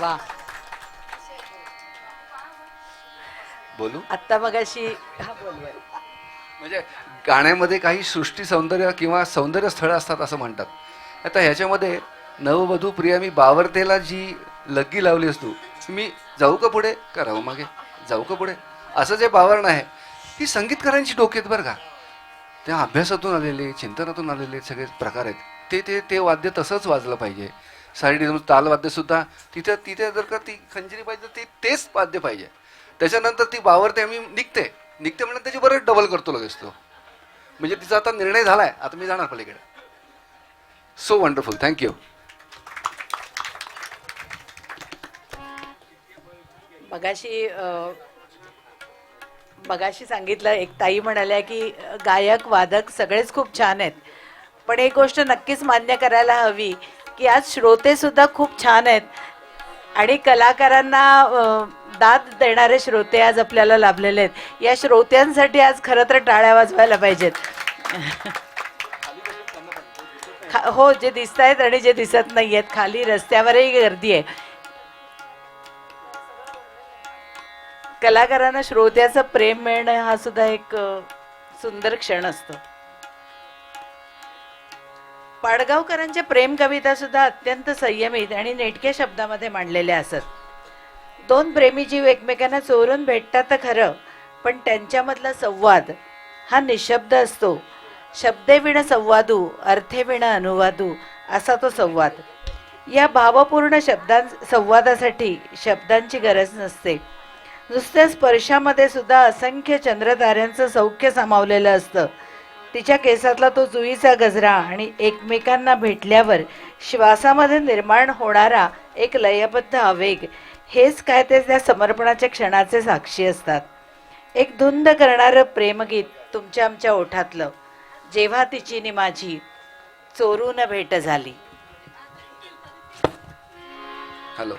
वा. बोलू? आत्ता मग अशी हा बोलूया म्हणजे गाण्यामध्ये काही सृष्टी सौंदर्य किंवा सौंदर्य स्थळं असतात असं म्हणतात. आता ह्याच्यामध्ये नववधू प्रिया मी बावरतेला जी लग्गी लावली असतो मी जाऊ का पुढे? का राहू मागे. जाऊ का पुढे? असं जे बावरण आहे ही संगीतकारांची डोक्यात बरं का. त्या अभ्यासातून आलेले चिंतनातून आलेले सगळे प्रकार आहेत. ते ते ते वाद्य तसंच वाजलं पाहिजे. साईड तालवाद्यसुद्धा तिथे तिथे जर का ती खंजिरी पाहिजे तर तेच वाद्य पाहिजे. त्याच्यानंतर ती बावरते आम्ही निघते. निघते म्हणून त्याची बरं डबल करतो लगेच तो. म्हणजे तिचा आता निर्णय झालाय. आता मी जाणार पलीकडे. सो वंडरफुल थँक्यू मगाशी अं, मगाशी सांगितलं एक ताई म्हणाल्या की गायक वादक सगळेच खूप छान आहेत. पण एक गोष्ट नक्कीच मान्य करायला हवी की आज श्रोते सुद्धा खूप छान आहेत. आणि कलाकारांना दाद देणारे श्रोते आज आपल्याला लाभलेले आहेत. या श्रोत्यांसाठी आज खरं तर टाळ्या वाजवायला पाहिजेत. हो जे दिसत आहेत आणि जे दिसत नाही आहेत खाली रस्त्यावरही गर्दी आहे. कलाकारांना श्रोत्याचं प्रेम मिळणं हा सुद्धा एक सुंदर क्षण असतो. पाडगावकरांच्या प्रेम कविता सुद्धा अत्यंत संयमित आणि नेटक्या शब्दामध्ये मांडलेल्या असत. दोन प्रेमी जीव एकमेकांना चोरून भेटतात तर खरं पण त्यांच्यामधला संवाद हा निशब्द असतो. शब्देविण संवादू अर्थेविण अनुवादू असा तो संवाद. या भावपूर्ण शब्दां संवादासाठी शब्दांची गरज नसते. नुसत्या स्पर्शामध्ये सुद्धा असंख्य चंद्रताऱ्यांचं सौख्य सामावलेलं असतं. तिच्या केसातला तो जुईचा गजरा आणि एकमेकांना भेटल्यावर श्वासामध्ये निर्माण होणारा एक लयबद्ध आवेग हेच काय ते त्या समर्पणाच्या क्षणाचे साक्षी असतात. एक धुंद करणारं प्रेमगीत तुमच्या आमच्या ओठातलं. जेव्हा तिची नि माझी चोरून भेट झाली. हॅलो.